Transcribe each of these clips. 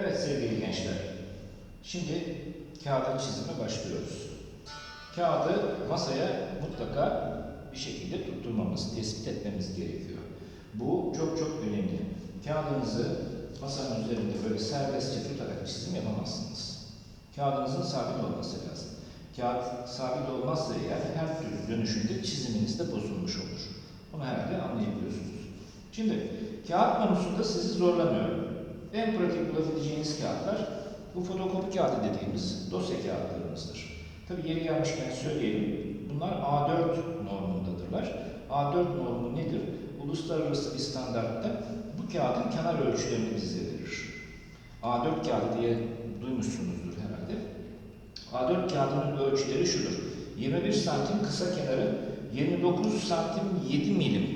Evet sevgili gençler. Şimdi kağıda çizime başlıyoruz. Kağıdı masaya mutlaka bir şekilde tutturmamız, tespit etmemiz gerekiyor. Bu çok çok önemli. Kağıdınızı masanın üzerinde böyle serbestçe tutarak çizim yapamazsınız. Kağıdınızın sabit olması lazım. Kağıt sabit olmazsa eğer her türlü dönüşümde çiziminiz de bozulmuş olur. Bunu herhalde anlayabiliyorsunuz. Şimdi kağıt konusunda sizi zorlamıyorum. En pratik bulabileceğiniz kağıtlar bu fotokopi kağıdı dediğimiz dosya kağıtlarımızdır. Tabi yeri gelmişken söyleyelim. Bunlar A4 normundadırlar. A4 normu nedir? Uluslararası bir standartta bu kağıdın kenar ölçülerini bize verir. A4 kağıdı diye duymuşsunuzdur herhalde. A4 kağıdının ölçüleri şudur. 21 santim kısa kenarı 29 santim 7 milim.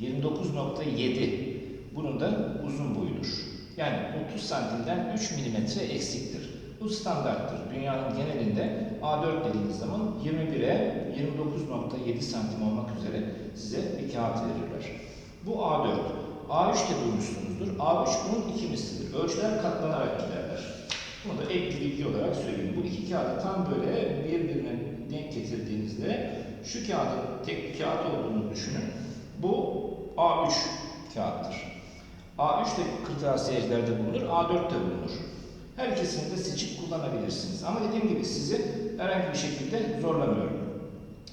29.7. Bunun da uzun boyudur. Yani 30 santimden 3 milimetre eksiktir. Bu standarttır. Dünyanın genelinde A4 dediğiniz zaman 21'e 29.7 santim olmak üzere size bir kağıt verirler. Bu A4. A3 de duymuşsunuzdur. A3 bunun iki mislidir. Ölçüler katlanarak giderler. Bunu da ek bilgi olarak söyleyeyim. Bu iki kağıdı tam böyle birbirine denk getirdiğinizde şu kağıdın tek bir kağıt olduğunu düşünün. Bu A3 kağıttır. A3 de kırtasiyecilerde bulunur, A4 de bulunur. Her ikisini de seçip kullanabilirsiniz. Ama dediğim gibi sizi herhangi bir şekilde zorlamıyorum.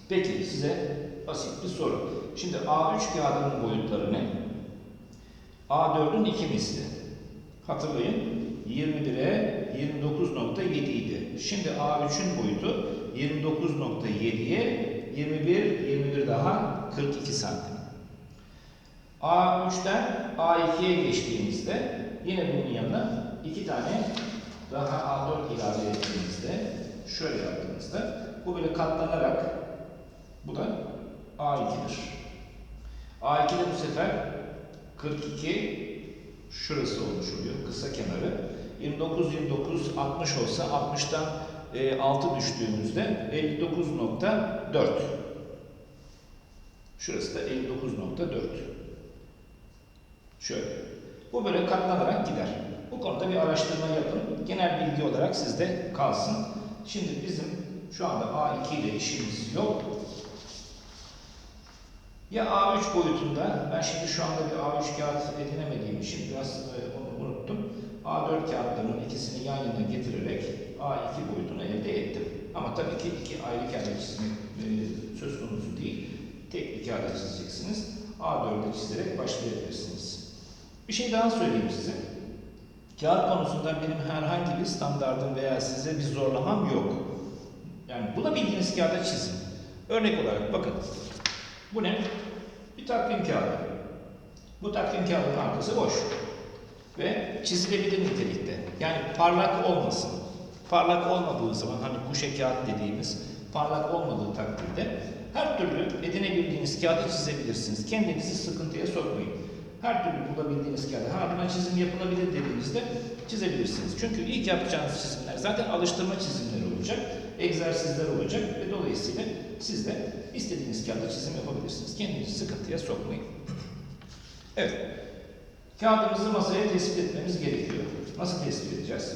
Peki size basit bir soru. Şimdi A3 kağıdının boyutları ne? A4'ün iki misli. Hatırlayın 21'e 29.7 idi. Şimdi A3'ün boyutu 29.7'ye 21, 21 daha 42 santim. A3'ten A2'ye geçtiğimizde yine bunun yanına iki tane daha A4 ilave ettiğimizde şöyle yaptığımızda bu böyle katlanarak bu da A2'dir. A2'de bu sefer 42 şurası olmuş oluyor kısa kenarı. 29 29 60 olsa 60'tan e, 6 düştüğümüzde 59.4 Şurası da 59.4 Şöyle. Bu böyle katlanarak gider. Bu konuda bir araştırma yapın. Genel bilgi olarak sizde kalsın. Şimdi bizim şu anda A2 ile işimiz yok. Ya A3 boyutunda, ben şimdi şu anda bir A3 kağıt edinemediğim için biraz e, onu unuttum. A4 kağıtlarının ikisini yan yana getirerek A2 boyutunu elde ettim. Ama tabii ki iki ayrı kağıda çizmek söz konusu değil. Tek bir kağıda çizeceksiniz. A4'e çizerek başlayabilirsiniz. Bir şey daha söyleyeyim size. Kağıt konusunda benim herhangi bir standardım veya size bir zorlamam yok. Yani bulabildiğiniz kağıda çizin. Örnek olarak bakın. Bu ne? Bir takvim kağıdı. Bu takvim kağıdının arkası boş. Ve çizilebilir nitelikte. Yani parlak olmasın. Parlak olmadığı zaman hani kuşe kağıt dediğimiz parlak olmadığı takdirde her türlü edinebildiğiniz kağıdı çizebilirsiniz. Kendinizi sıkıntıya sokmayın. Her türlü bulabildiğiniz kağıdı, ha buna çizim yapılabilir dediğinizde çizebilirsiniz. Çünkü ilk yapacağınız çizimler zaten alıştırma çizimleri olacak, egzersizler olacak ve dolayısıyla siz de istediğiniz kağıda çizim yapabilirsiniz. Kendinizi sıkıntıya sokmayın. Evet, kağıdımızı masaya tespit etmemiz gerekiyor. Nasıl tespit edeceğiz?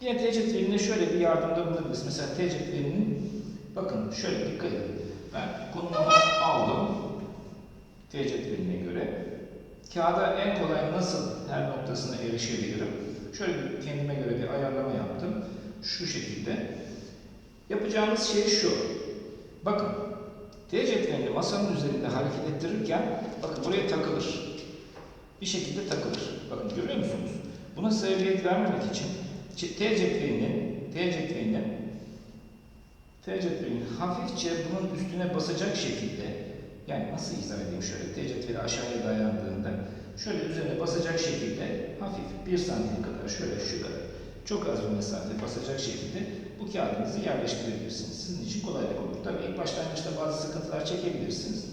Yine T cetvelinde şöyle bir yardımda bulunabiliriz. Mesela T cetvelinin, bakın şöyle dikkat edin. Ben konumumu aldım. T cetveline göre. Kağıda en kolay nasıl her noktasına erişebilirim? Şöyle bir kendime göre bir ayarlama yaptım. Şu şekilde. Yapacağımız şey şu. Bakın. T cetvelini masanın üzerinde hareket ettirirken bakın buraya takılır. Bir şekilde takılır. Bakın görüyor musunuz? Buna sebebiyet vermemek için T cetvelinin T cetvelinin T cetvelinin hafifçe bunun üstüne basacak şekilde yani nasıl izah edeyim şöyle T aşağıya dayandığında şöyle üzerine basacak şekilde hafif bir santim kadar şöyle şu kadar çok az bir mesafe basacak şekilde bu kağıdınızı yerleştirebilirsiniz. Sizin için kolaylık olur. Tabii ilk başlangıçta bazı sıkıntılar çekebilirsiniz.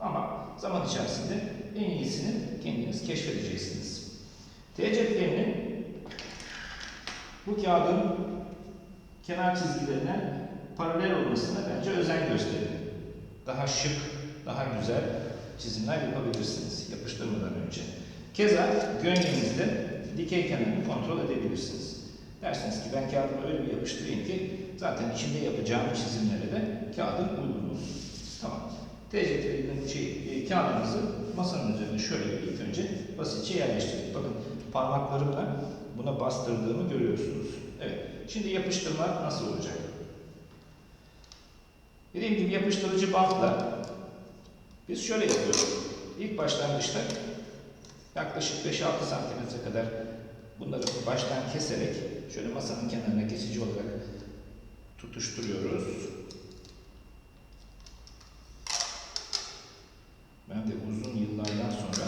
Ama zaman içerisinde en iyisini kendiniz keşfedeceksiniz. T bu kağıdın kenar çizgilerine paralel olmasına bence özen gösterin. Daha şık, daha güzel çizimler yapabilirsiniz yapıştırmadan önce. Keza gönlünüzde dikey kenarını kontrol edebilirsiniz. Dersiniz ki ben kağıdımı öyle bir yapıştırayım ki zaten içinde yapacağım çizimlere de kağıdın uygun. Tamam. TCT'nin şey, e, masanın üzerine şöyle ilk önce basitçe yerleştirdik. Bakın parmaklarımla buna bastırdığımı görüyorsunuz. Evet. Şimdi yapıştırma nasıl olacak? Dediğim gibi yapıştırıcı bantla biz şöyle yapıyoruz. İlk başlangıçta yaklaşık 5-6 santimetre kadar bunları baştan keserek şöyle masanın kenarına geçici olarak tutuşturuyoruz. Ben de uzun yıllardan sonra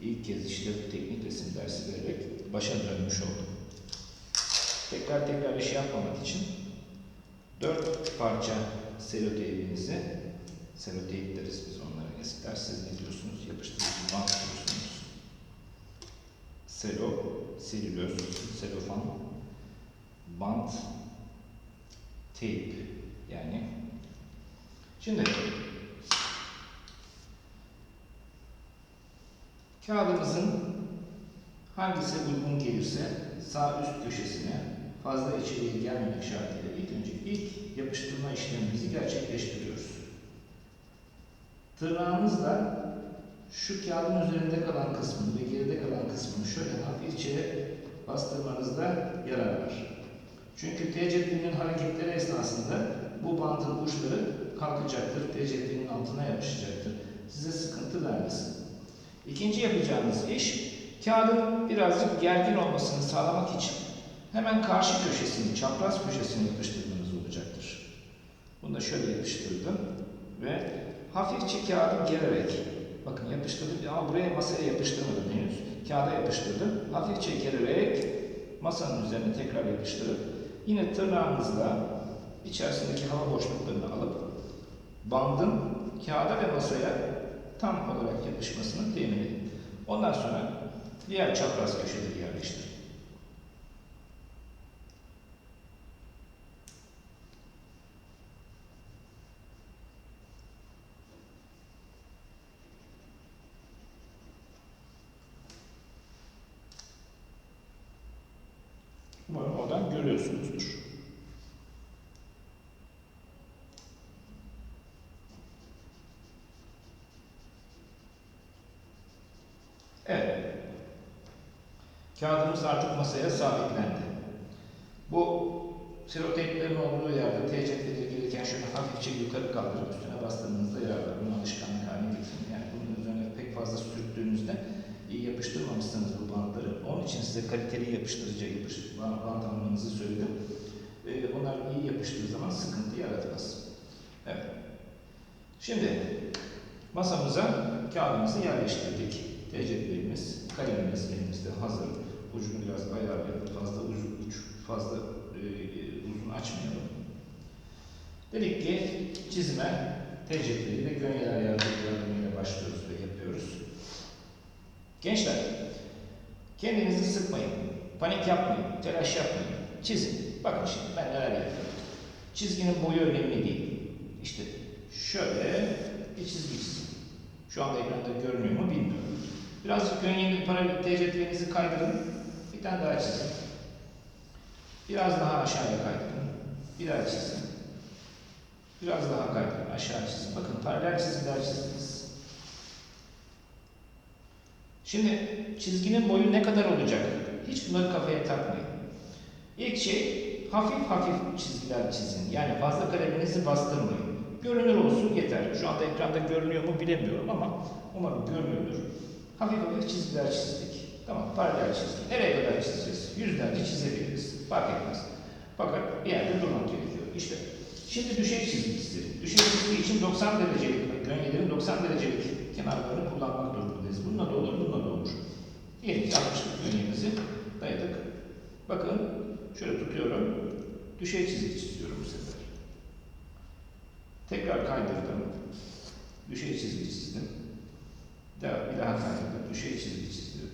ilk kez işte teknik resim dersi vererek başa dönmüş oldum. Tekrar tekrar iş yapmamak için dört parça seloteypimizi seloteyp deriz biz onlara eskiler. Siz ne diyorsunuz? Yapıştırıcı bant diyorsunuz. Selo, selüloz, selofan, bant, teyp yani. Şimdi kağıdımızın hangisi uygun gelirse sağ üst köşesine fazla içeriye gelmemek şartıyla ilk önce ilk yapıştırma işlemimizi gerçekleştiriyoruz. Tırnağımızla şu kağıdın üzerinde kalan kısmını ve geride kalan kısmını şöyle hafifçe bastırmanızda yarar var. Çünkü TCP'nin hareketleri esnasında bu bantın uçları kalkacaktır, TCP'nin altına yapışacaktır. Size sıkıntı vermesin. İkinci yapacağımız iş, kağıdın birazcık gergin olmasını sağlamak için hemen karşı köşesini, çapraz köşesini yapıştırdığımız olacaktır. Bunu da şöyle yapıştırdım ve hafifçe kağıdı gererek, bakın yapıştırdım ama buraya masaya yapıştırmadım henüz. Kağıda yapıştırdım. Hafifçe gererek masanın üzerine tekrar yapıştırıp yine tırnağımızla içerisindeki hava boşluklarını alıp bandın kağıda ve masaya tam olarak yapışmasını temin edin. Ondan sonra diğer çapraz köşeleri yerleştirin. Evet. Kağıdımız artık masaya sabitlendi. Bu seloteyplerin olduğu yerde TCP'de gelirken şöyle hafifçe yukarı kaldırıp üstüne bastığınızda yarar var. Bunu alışkanlık haline getirin. Yani bunun üzerine pek fazla sürttüğünüzde iyi yapıştırmamışsınız bu bantları. Onun için size kaliteli yapıştırıcı yapış, bant, bant almanızı söyledim. Ee, onlar iyi yapıştığı zaman sıkıntı yaratmaz. Evet. Şimdi masamıza kağıdımızı yerleştirdik. TCP'miz, kalemimiz elimizde hazır. Ucunu biraz ayarlayalım. Fazla uzun, uç, fazla e, uzun açmayalım. Dedik ki çizime TCP'yi ve gönyeler yardımıyla başlıyoruz ve yapıyoruz. Gençler, kendinizi sıkmayın, panik yapmayın, telaş yapmayın. Çizin. Bakın şimdi ben neler yapıyorum. Çizginin boyu önemli değil. İşte şöyle bir çizgi çizin. Şu anda ekranda görünüyor mu bilmiyorum. Birazcık gönyenin paralel TCP'nizi kaydırın. Bir tane daha çizin. Biraz daha aşağıya kaydırın. Bir daha çizin. Biraz daha kaydırın. Aşağı çizin. Bakın paralel çizgiler çizdiniz. Şimdi çizginin boyu ne kadar olacak? Hiç bunları kafaya takmayın. İlk şey hafif hafif çizgiler çizin. Yani fazla kaleminizi bastırmayın. Görünür olsun yeter. Şu anda ekranda görünüyor mu bilemiyorum ama umarım görünüyordur. Hafif hafif çizgiler çizdik. Tamam, paralel çizgi. Nereye kadar çizeceğiz? Yüzlerce çizebiliriz. Fark etmez. Fakat bir yerde durmak gerekiyor. İşte şimdi düşey çizgi çizelim. Düşey çizgi için 90 derecelik, gönyelerin 90 derecelik kenarlarını kullanmak durumundayız. Bununla da olur, bununla da olur. Diyelim ki 60'lık gönyemizi dayadık. Bakın, şöyle tutuyorum. Düşey çizgi çiziyorum bu sefer. Tekrar kaydırdım. Düşey çizgi çizdim. Daha, bir daha kaydırdım. Düşey çizgi çizdim.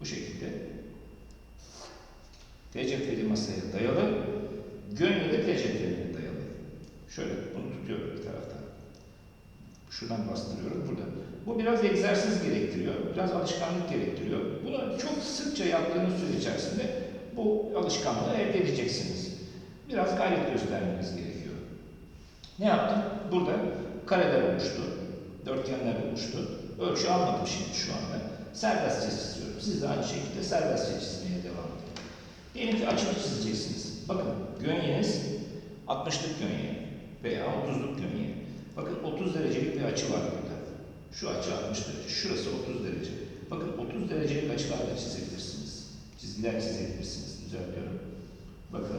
Bu şekilde. TCP'li masaya dayalı. Gönlü de TCP'li dayalı. Şöyle bunu tutuyorum bir taraftan. Şuradan bastırıyorum burada. Bu biraz egzersiz gerektiriyor, biraz alışkanlık gerektiriyor. Bunu çok sıkça yaptığınız süre içerisinde bu alışkanlığı elde edeceksiniz. Biraz gayret göstermeniz gerekiyor. Ne yaptım? Burada kareler oluştu, dörtgenler oluştu. Ölçü almadım şimdi şu anda. Serbestçe çiziyorum. Siz de aynı şekilde serbestçe çizmeye devam edin. Diyelim ki açımı çizeceksiniz. Bakın gönyeniz 60'lık gönye veya 30'luk gönye. Bakın 30 derecelik bir açı var burada. Şu açı 60 derece, şurası 30 derece. Bakın 30 derecelik açılarla çizebilirsiniz. Çizgiler çizebilirsiniz. Düzeltiyorum. Bakın.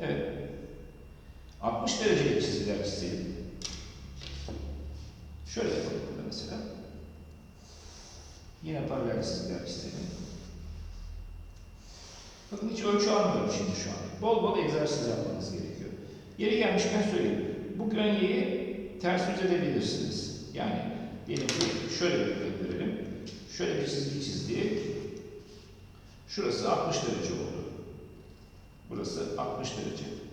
Evet. 60 derecelik çizgiler çizelim. Şöyle yapalım burada mesela. Yine paralel çizgiler çizelim. Bakın hiç ölçü almıyorum şimdi şu an. Bol bol egzersiz yapmanız gerekiyor. Yeri gelmişken söyleyeyim. Bu gönyeyi ters yüz edebilirsiniz. Yani diyelim ki şöyle bir örnek verelim. Şöyle bir çizgi çizdik. Şurası 60 derece oldu. Burası 60 derece.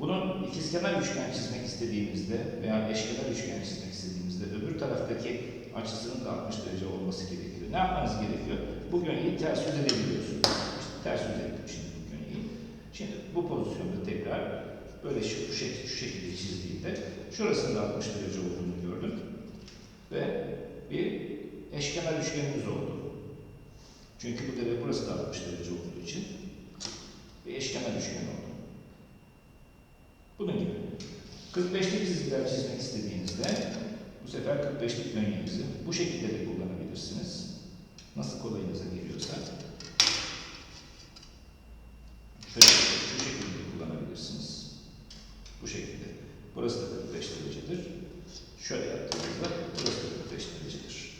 Bunun ikizkenar üçgen çizmek istediğimizde veya eşkenar üçgen çizmek istediğimizde öbür taraftaki açısının da 60 derece olması gerekiyor. Ne yapmanız gerekiyor? Bu gönyeyi ters yüz edebiliyorsunuz. İşte ters yüz ettim şimdi bu gönyeyi. Şimdi bu pozisyonda tekrar böyle şu, şu, şek- şu şekilde çizdiğimde şurasının da 60 derece olduğunu gördüm. Ve bir eşkenar üçgenimiz oldu. Çünkü bu da burası da 60 derece olduğu için bir eşkenar üçgen oldu. Bunun gibi. 45'lik çizgiler çizmek istediğinizde bu sefer 45'lik gönyemizi bu şekilde de kullanabilirsiniz. Nasıl kolayınıza geliyorsa. Şöyle şu şekilde kullanabilirsiniz. Bu şekilde. Burası da 45 derecedir. Şöyle yaptığınızda burası da 45 derecedir.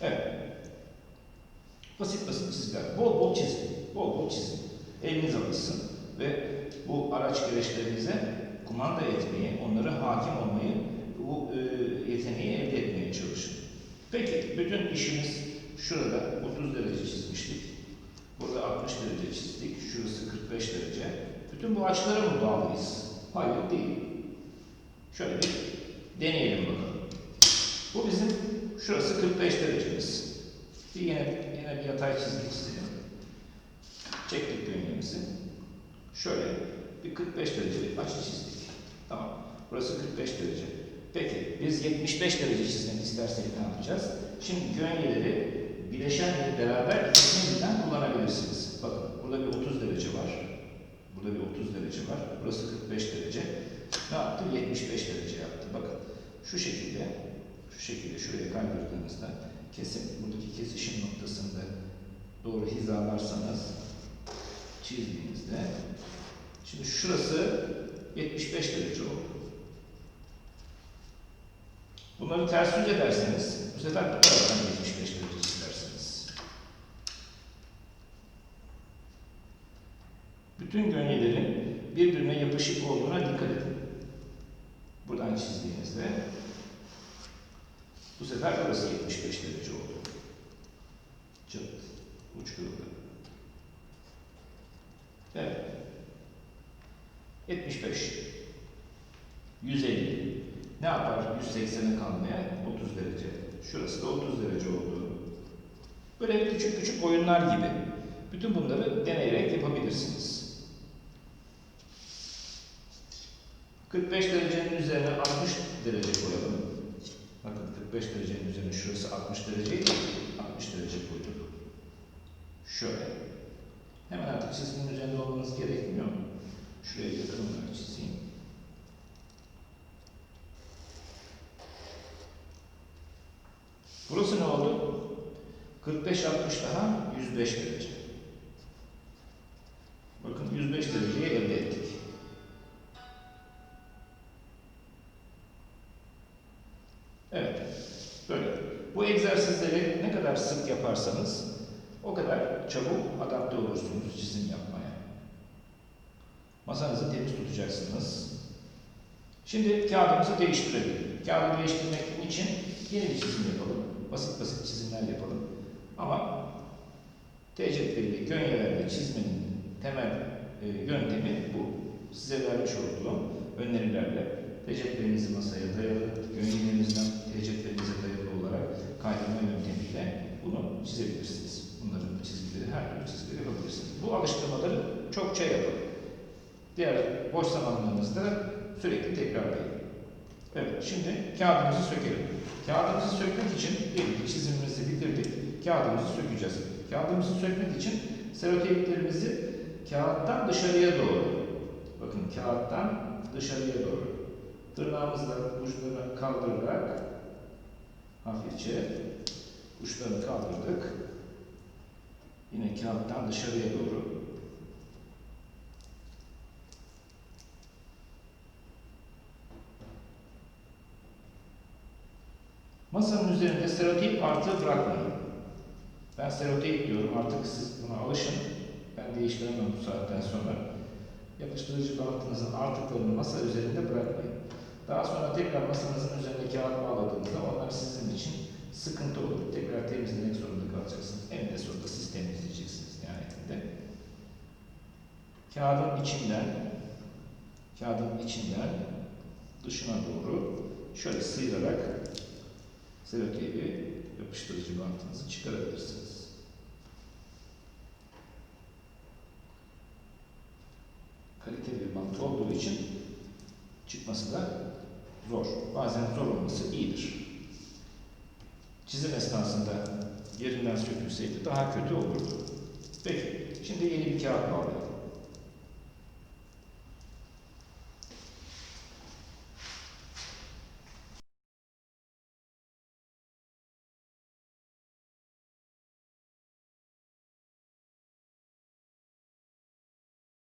Evet. Basit basit çizgiler. Bol bol çizin. Bol bol çizin. Eliniz alışsın ve bu araç gereçlerinize kumanda etmeyi, onlara hakim olmayı, bu e, yeteneği elde etmeye çalışın. Peki, bütün işimiz şurada 30 derece çizmiştik. Burada 60 derece çizdik. Şurası 45 derece. Bütün bu açılara mı bağlıyız? Hayır değil. Şöyle bir deneyelim bakalım. Bu bizim şurası 45 derecemiz. Bir yine, yine bir yatay çizgi çizelim. Çektik gönyemizi. Şöyle bir 45 derecelik açı çizdik. Tamam. Burası 45 derece. Peki biz 75 derece çizmek istersek ne yapacağız? Şimdi gönyeleri bileşenle beraber ikisini birden kullanabilirsiniz. Bakın burada bir 30 derece var. Burada bir 30 derece var. Burası 45 derece. Ne yaptı? 75 derece yaptı. Bakın şu şekilde şu şekilde şuraya kaydırdığınızda kesim buradaki kesişim noktasında doğru hizalarsanız çizdiğinizde şimdi şurası 75 derece oldu. Bunları ters yüz ederseniz bu sefer bu taraftan 75 derece çizersiniz. Bütün gönyelerin birbirine yapışık olduğuna dikkat edin. Buradan çizdiğinizde bu sefer burası 75 derece oldu. Çıt, uç kırıldı. Evet. 75. 150. Ne yapar 180'e kalmaya? 30 derece. Şurası da 30 derece oldu. Böyle küçük küçük oyunlar gibi. Bütün bunları deneyerek yapabilirsiniz. 45 derecenin üzerine 60 derece koyalım. Bakın 45 derecenin üzerine şurası 60 dereceydi. 60 derece koyduk. Şöyle. Hemen artık çizginin üzerinde olmanız gerekmiyor. Şuraya yakın olarak çizeyim. Burası ne oldu? 45 60 daha 105 derece. Bakın 105 dereceyi elde ettik. Evet. Böyle. Bu egzersizleri ne kadar sık yaparsanız o kadar çabuk adapte olursunuz çizim yapmaya. Masanızı temiz tutacaksınız. Şimdi kağıdımızı değiştirelim. Kağıdı değiştirmek için yeni bir çizim yapalım. Basit basit çizimler yapalım. Ama T cetveliyle gönyelerle çizmenin temel e, yöntemi bu. Size vermiş olduğum önerilerle T cetvelinizi masaya dayalı, gönyelenizden T cetvelinize dayalı olarak kaydırma yöntemiyle bunu çizebilirsiniz. Bunların çizgileri, her türlü çizgileri yapabilirsiniz. Bu alıştırmaları çokça yapın. Diğer boş zamanlarınızda sürekli tekrarlayın. Evet, şimdi kağıdımızı sökelim. Kağıdımızı sökmek için ki çizimimizi bitirdik. Kağıdımızı sökeceğiz. Kağıdımızı sökmek için seroteyiplerimizi kağıttan dışarıya doğru, bakın kağıttan dışarıya doğru tırnağımızla uçlarını kaldırarak hafifçe uçlarını kaldırdık. Yine kağıttan dışarıya doğru Masanın üzerinde seroteyip artığı bırakmayın. Ben seroteyip diyorum artık siz buna alışın. Ben değiştiremem bu saatten sonra. Yapıştırıcı bantınızın artıklarını masa üzerinde bırakmayın. Daha sonra tekrar masanızın üzerine kağıt bağladığınızda onlar sizin için sıkıntı olur. Tekrar temizlemek zorunda kalacaksınız. En de sonunda siz temizleyeceksiniz nihayetinde. Kağıdın içinden kağıdın içinden dışına doğru şöyle sıyırarak seloteypi yapıştırıcı bantınızı çıkarabilirsiniz. Kaliteli bir bant olduğu için çıkması da zor. Bazen zor olması iyidir. Çizim esnasında yerinden sökülseydi daha kötü olurdu. Peki, şimdi yeni bir kağıt bağlayalım.